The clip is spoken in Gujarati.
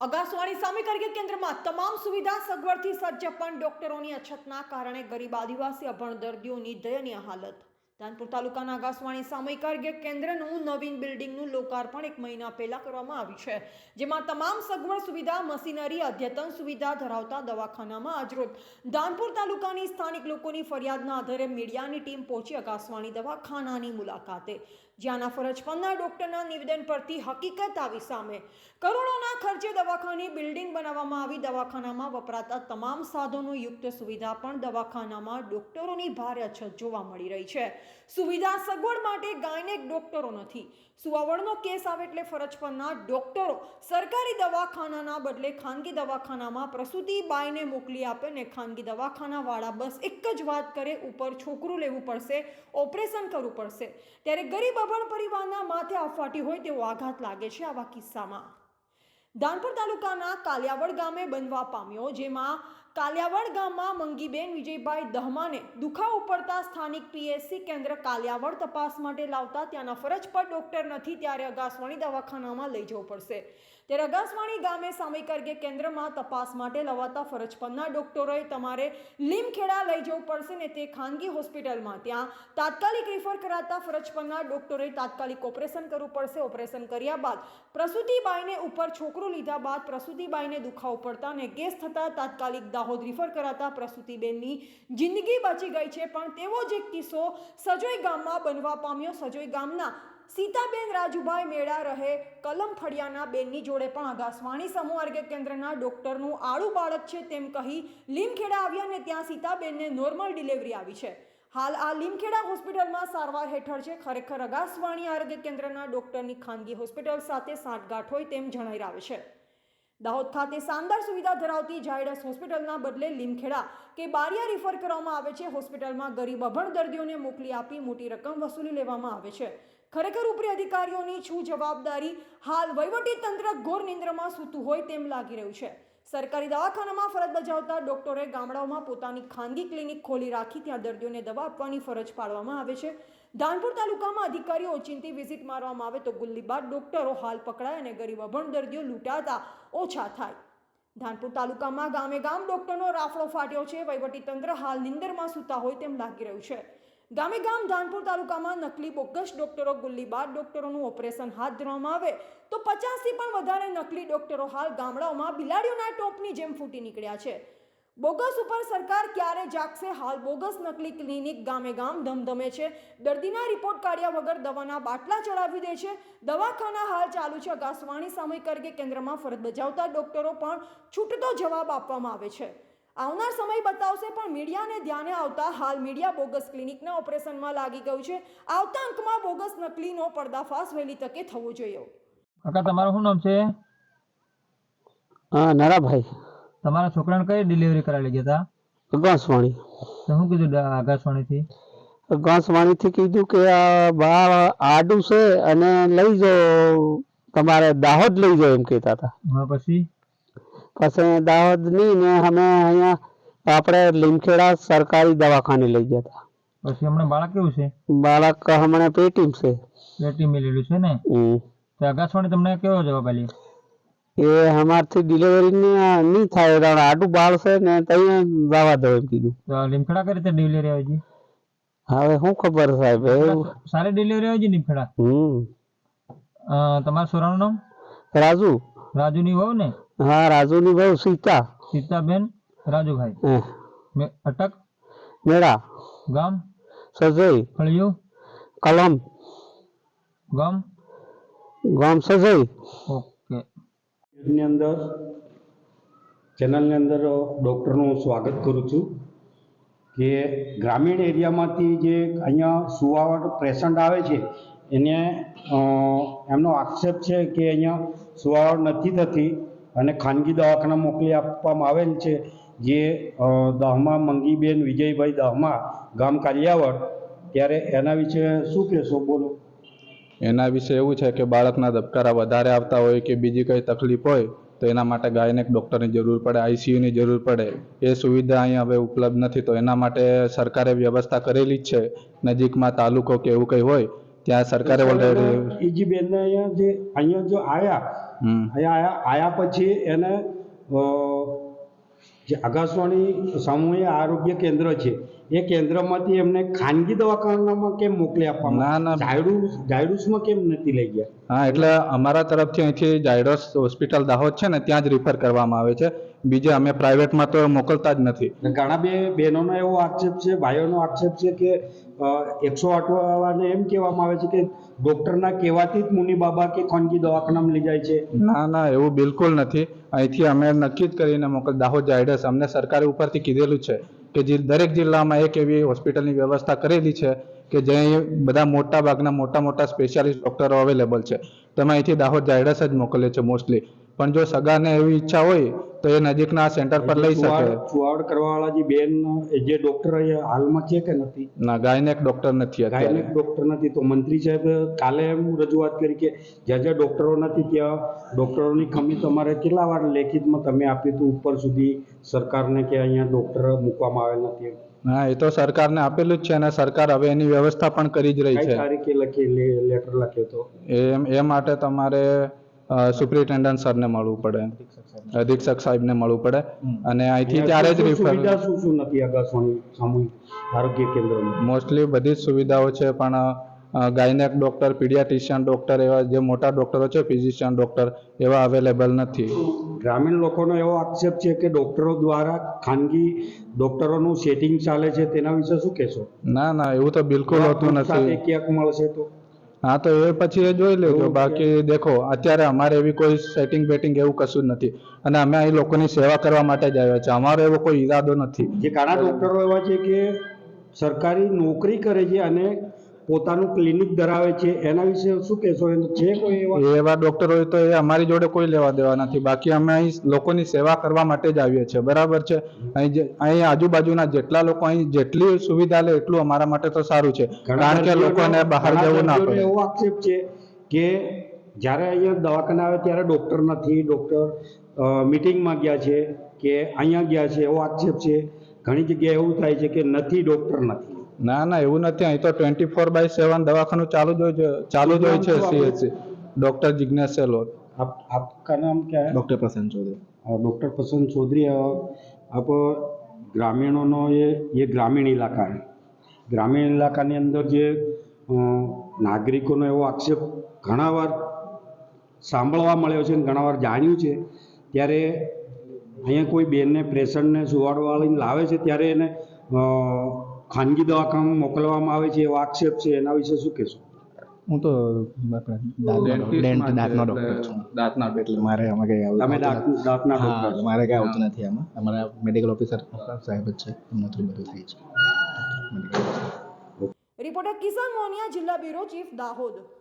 અગાસવાણી સામે કાર્ય કેન્દ્રમાં તમામ સુવિધા સગવડથી સજ્જ પણ ડોક્ટરોની અછતના કારણે ગરીબ આદિવાસી અભણ દર્દીઓની દયનીય હાલત. ધાનપુર તાલુકાના આકાશવાણી સામયિક આરોગ્ય કેન્દ્રનું નવીન બિલ્ડિંગનું લોકાર્પણ એક મહિના પહેલા કરવામાં આવ્યું છે, જેમાં તમામ સગવડ સુવિધા, મશીનરી, અદ્યતન સુવિધા ધરાવતા દવાખાનામાં આજરોજ ધાનપુર તાલુકાની સ્થાનિક લોકોની ફરિયાદના આધારે મીડિયાની ટીમ પહોંચી આકાશવાણી દવાખાનાની મુલાકાતે. જ્યાંના ફરજ પરના નિવેદન પરથી હકીકત આવી સામે. કરોડોના ખર્ચે દવાખાની બિલ્ડિંગ બનાવવામાં આવી. દવાખાનામાં વપરાતા તમામ સાધનો યુક્ત સુવિધા પણ દવાખાનામાં ડોક્ટરોની ભારે અછત જોવા મળી રહી છે. સુવિધા સગવડ માટે ગાયનેક ડોક્ટરો નથી. સુવાવડનો કેસ આવે એટલે ફરજ પરના ડોક્ટરો સરકારી દવાખાનાના બદલે ખાનગી દવાખાનામાં પ્રસૂતિ બાઈને મોકલી આપે ને ખાનગી દવાખાનાવાળા બસ એક જ વાત કરે, ઉપર છોકરું લેવું પડશે, ઓપરેશન કરવું પડશે. ત્યારે ગરીબ અભણ પરિવારના માથે અફવાટી હોય તેવો આઘાત લાગે છે આવા કિસ્સામાં. દાનપર તાલુકાના કાલિયાવડ ગામે બનવા પામ્યો, જેમાં કાલિયાવડ ગામમાં મંગીબેન વિજયભાઈ દહમાને દુખાવો પડતા સ્થાનિક પીએસસી કેન્દ્ર કાલિયાવડ તપાસ માટે લાવતા ત્યાંના ફરજ પર ડોક્ટર નથી, ત્યારે અગાસવાણી દવાખાનામાં લઈ જવું પડશે. ત્યારે અગાસવાણી ગામે સામયિક આરોગ્ય કેન્દ્રમાં તપાસ માટે લવાતા ફરજ પરના ડોક્ટરોએ તમારે લીમખેડા લઈ જવું પડશે ને તે ખાનગી હોસ્પિટલમાં. ત્યાં તાત્કાલિક રિફર કરાતા ફરજ પરના ડોક્ટરોએ તાત્કાલિક ઓપરેશન કરવું પડશે. ઓપરેશન કર્યા બાદ પ્રસૂતિબાઈને ઉપર છોકરો લીધા બાદ પ્રસૂતિબાઈને દુખાવો પડતા અને ગેસ થતાં તાત્કાલિક દાહોદ રિફર કરાતા પ્રસૂતિબેનની જિંદગી બચી ગઈ છે. પણ તેવો જ એક કિસ્સો સજોઈ ગામમાં બનવા પામ્યો. સજોઈ ગામના સીતાબેન રાજુભાઈ મેળા રહે કલમ ફળિયાના બેનની જોડે પણ આકાશવાણી સમૂહ આરોગ્ય કેન્દ્રના ડોક્ટરનું આળું બાળક છે તેમ કહી લીમખેડા આવ્યા ને ત્યાં સીતાબેનને નોર્મલ ડિલિવરી આવી છે. હાલ આ લીમખેડા હોસ્પિટલમાં સારવાર હેઠળ છે. ખરેખર અગાસવાણી આરોગ્ય કેન્દ્રના ડોક્ટરની ખાનગી હોસ્પિટલ સાથે સાંઠગાંઠ હોય તેમ જણાઈ આવે છે. દાહોદ ખાતે શાનદાર સુવિધા ધરાવતી ઝાયડસ હોસ્પિટલના બદલે લીમખેડા, કે બારિયા રિફર કરવામાં આવે છે. હોસ્પિટલમાં ગરીબ અભણ દર્દીઓને મોકલી આપી મોટી રકમ વસૂલી લેવામાં આવે છે. ખરેખર ઉપરી અધિકારીઓની શું જવાબદારી હાલ તંત્ર ઘોર નિંદ્રમાં સૂતું હોય તેમ લાગી રહ્યું છે. સરકારી દવાખાનામાં ફરજ બજાવતા ડોક્ટરોએ ગામડાઓમાં પોતાની ખાનગી ક્લિનિક ખોલી રાખી ત્યાં દર્દીઓને દવા આપવાની ફરજ પાડવામાં આવે છે. ધાનપુર તાલુકામાં અધિકારીઓ ઓચિંતી વિઝિટ મારવામાં આવે તો ગુલ્લીબાદ ડોક્ટરો હાલ પકડાય અને ગરીબ અભણ દર્દીઓ લૂંટાતા ઓછા થાય. ધાનપુર તાલુકામાં ગામે ગામ ડોક્ટરનો રાફડો ફાટ્યો છે. તંત્ર હાલ નિંદરમાં સૂતા હોય તેમ લાગી રહ્યું છે. ગામે ગામ ધાનપુર તાલુકામાં નકલી બોગસ ડોક્ટરો ગુલ્લીબાદ ડોક્ટરોનું ઓપરેશન હાથ ધરવામાં આવે તો પચાસથી પણ વધારે નકલી ડોક્ટરો હાલ ગામડાઓમાં બિલાડીઓના ટોપની જેમ ફૂટી નીકળ્યા છે. બોગસ ઉપર સરકાર ક્યારે જાગશે? હાલ બોગસ નકલી ક્લિનિક ગામે ગામ ધમધમે છે. દર્દીના રિપોર્ટ કાઢ્યા વગર દવાના બાટલા ચડાવી દે છે. દવાખાના હાલ ચાલુ છે. અગાસવાણી સામયિક કરગે કેન્દ્રમાં ફરજ બજાવતા ડોક્ટરો પણ છૂટતો જવાબ આપવામાં આવે છે. આવનાર સમય બતાવશે પણ મીડિયાને ધ્યાને આવતા હાલ મીડિયા બોગસ ક્લિનિકના ઓપરેશનમાં લાગી ગયું છે. આવતા અંકમાં બોગસ નકલીનો પર્દાફાશ વહેલી તકે થવો જોઈએ. કાકા તમારું શું નામ છે? હા નારાભાઈ. તમારા છોકરાને કઈ ડિલિવરી કરાવી ગયા હતા? ઘાસવાણી તો શું કીધું ડા- આકાશવાણીથી થી કીધું કે આ બાળ આડું છે અને લઈ જાઓ તમારે દાહોદ લઈ જાઓ એમ કહેતા હતા. હા પછી? પછી દાહોદ નહીં ને અમે અહીંયા આપણે લીમખેડા સરકારી દવાખાને લઈ ગયા હતા. પછી હમણાં બાળક કેવું છે? બાળક હમણાં પેટીમ છે. પેટી મેલેલું છે ને. તો આકાશવાણી તમને કેવો જવાબ આલી એ અમારથી ડિલિવરી નહીં થાય કારણ આડું બાળ છે ને ત્યાં જવા દો એમ કીધું. તો લીમખેડા કઈ રીતે ડિલિવરી આવી છે? હવે શું ખબર સાહેબ? એવું સારી ડિલિવરી આવી છે લીમખેડા? હમ. અ, તમારા છોરાનું નામ? રાજુ. રાજુની વહુ ને? હા રાજુની બહુ સીતા. સીતાબેન રાજુભાઈ. હે. મે- અટક? મેળા. ગામ? સજઈ ફળિયું? કલમ. ગામ? ગામ સજઈ ઓકે. ની અંદર ચેનલની અંદર ડૉક્ટરનું સ્વાગત કરું છું કે ગ્રામીણ એરિયામાંથી જે અહીંયા સુવાવટ પેશન્ટ આવે છે, એને એમનો આક્ષેપ છે કે અહીંયા સુવાવટ નથી થતી અને ખાનગી દવાખાના મોકલી આપવામાં આવેલ છે, જે દહમા મંગીબેન વિજયભાઈ દહમા ગામ કાલિયાવડ, ત્યારે એના વિશે શું કહેશો? બોલો. એના વિશે એવું છે કે બાળકના ધબકારા વધારે આવતા હોય કે બીજી કંઈ તકલીફ હોય તો એના માટે ગાયનેક ડૉક્ટરની જરૂર પડે આઈસીયુની જરૂર પડે. એ સુવિધા અહીંયા હવે ઉપલબ્ધ નથી તો એના માટે સરકારે વ્યવસ્થા કરેલી જ છે નજીકમાં તાલુકો કે એવું કંઈ હોય ત્યાં સરકારે ઓલરેડી એ બેનને અહીંયા જે અહીંયા જો આયા હમ. અહીંયા આયા આયા પછી એને જે આકાશવાણી સામૂહિક આરોગ્ય કેન્દ્ર છે એ કેન્દ્રમાંથી એમને ખાનગી દવાખાનામાં કેમ મોકલી ના, આપવામાં ના. જાયડુસ જાયડુસમાં કેમ નથી લઈ ગયા હા એટલે અમારા તરફથી અહીંથી જાયડસ હોસ્પિટલ દાહોદ છે ને ત્યાં જ રિફર કરવામાં આવે છે બીજે અમે પ્રાઇવેટમાં તો મોકલતા જ નથી. ઘણા બે બહેનોનો એવો આક્ષેપ છે ભાઈઓનો આક્ષેપ છે કે એકસો આઠ એમ કહેવામાં આવે છે કે ડોક્ટરના કહેવાથી જ મુનિ બાબા કે ખાનગી દવાખાનામાં લઈ જાય છે. ના ના એવું બિલકુલ નથી. અહીંથી અમે નક્કી જ કરીને મોકલ દાહોદ જાયડસ અમને સરકારે ઉપરથી કીધેલું છે કે જે દરેક જિલ્લામાં એક એવી હોસ્પિટલની વ્યવસ્થા કરેલી છે કે જે બધા મોટા ભાગના મોટા મોટા સ્પેશિયાલિસ્ટ ડોક્ટરો અવેલેબલ છે. તમે અહીંથી દાહોદ જાયડસ જ મોકલે છે મોસ્ટલી. પણ જો સગાને એવી ઈચ્છા હોય તો એ નજીકના સેન્ટર પર લઈ શકે. ચુવાડ કરવાવાળા જે બેન જે ડોક્ટર હાલમાં છે કે નથી? ના ગાયનેક ડોક્ટર નથી ગાયનેક ડોક્ટર નથી. તો મંત્રી સાહેબ કાલે એમ રજૂઆત કરી કે જ્યાં જ્યાં ડોક્ટરો નથી ત્યાં ડોક્ટરોની કમી તમારે કેટલા વાર લેખિતમાં તમે આપ્યું હતું? ઉપર સુધી સરકારને કે અહીંયા ડોક્ટર મૂકવામાં આવેલ નથી હા એ તો સરકારને આપેલું જ છે અને સરકાર હવે એની વ્યવસ્થા પણ કરી જ રહી છે. તારીખે લખી લેટર લખ્યો તો એ એ માટે તમારે સુપ્રિન્ટેન્ડન્ટ સરને મળવું પડે. અધિક્ષક સાહેબને મળવું પડે. અને અહીંથી ત્યારે જ રિફર શું શું નથી આકાશવાણી સામૂહિક આરોગ્ય કેન્દ્રમાં? મોસ્ટલી બધી જ સુવિધાઓ છે પણ ગાયનેક ડૉક્ટર પીડિયાટિશિયન ડોક્ટર એવા જે મોટા ડૉક્ટરો છે ફિઝિશિયન ડૉક્ટર એવા અવેલેબલ નથી. ગ્રામીણ લોકોનો એવો આક્ષેપ છે કે ડોક્ટરો દ્વારા ખાનગી ડોક્ટરોનું સેટિંગ ચાલે છે તેના વિશે શું કહેશો? ના ના એવું તો બિલકુલ હોતું નથી. ક્યાંક મળશે તો? હા તો એ પછી એ જોઈ લેજો. બાકી દેખો અત્યારે અમારે એવી કોઈ સેટિંગ બેટિંગ એવું કશું જ નથી. અને અમે અહીં લોકોની સેવા કરવા માટે જ આવ્યા છે અમારો એવો કોઈ ઈરાદો નથી. જે ઘણા ડૉક્ટરો એવા છે કે સરકારી નોકરી કરે છે અને પોતાનું ક્લિનિક ધરાવે છે એના વિશે શું કહેશો? છે કોઈ એવા? એવા ડોક્ટર હોય તો એ અમારી જોડે કોઈ લેવા દેવા નથી. બાકી અમે અહીં લોકોની સેવા કરવા માટે જ આવીએ છીએ. બરાબર છે? અહીં અહીં આજુબાજુના જેટલા લોકો અહીં જેટલી સુવિધા લે એટલું અમારા માટે તો સારું છે. કારણ કે લોકોને બહાર જવું ના પડે. એવો આક્ષેપ છે કે જ્યારે અહીંયા દવાખાના આવે ત્યારે ડૉક્ટર નથી ડૉક્ટર મિટિંગમાં ગયા છે કે અહીંયા ગયા છે એવો આક્ષેપ છે. ઘણી જગ્યાએ એવું થાય છે કે નથી ડૉક્ટર નથી. ના ના એવું નથી અહીં તો ટ્વેન્ટી ફોર બાય સેવન દવાખાનું ચાલુ જ હોય છે ચાલુ જ હોય છે શું નામ શું સીએચસી ડોક્ટર જિજ્ઞેશ સેલોત आप आपका नाम क्या है डॉक्टर प्रसन्न चौधरी डॉक्टर प्रसन्न चौधरी आप ગ્રામીણોનો એ એ ગ્રામીણ ઇલાકા છે ગ્રામીણ ઇલાકાની અંદર જે અ, નાગરિકોનો એવો આક્ષેપ ઘણા વાર સાંભળવા મળ્યો છે અને ઘણા વાર જાણ્યું છે ત્યારે અહીંયા કોઈ બેનને પેશન્ટને સુવાડવાળીને લાવે છે ત્યારે એને અ, ખાનગી દવાખાનામાં મોકલવામાં આવે છે એવો આક્ષેપ છે એના વિશે શું કહેશો? હું તો દાંતનો ડૉક્ટર છું. દાંતના એટલે મારે આમાં કંઈ આવું તમે દાંત દાંતના હા મારે કંઈ આવતું નથી આમાં. અમારા મેડિકલ ઓફિસર સાહેબ જ છે. એમના થ્રુ બધું થાય છે. રિપોર્ટર કિસાન મોનિયા જિલ્લા બ્યુરો ચીફ દાહોદ.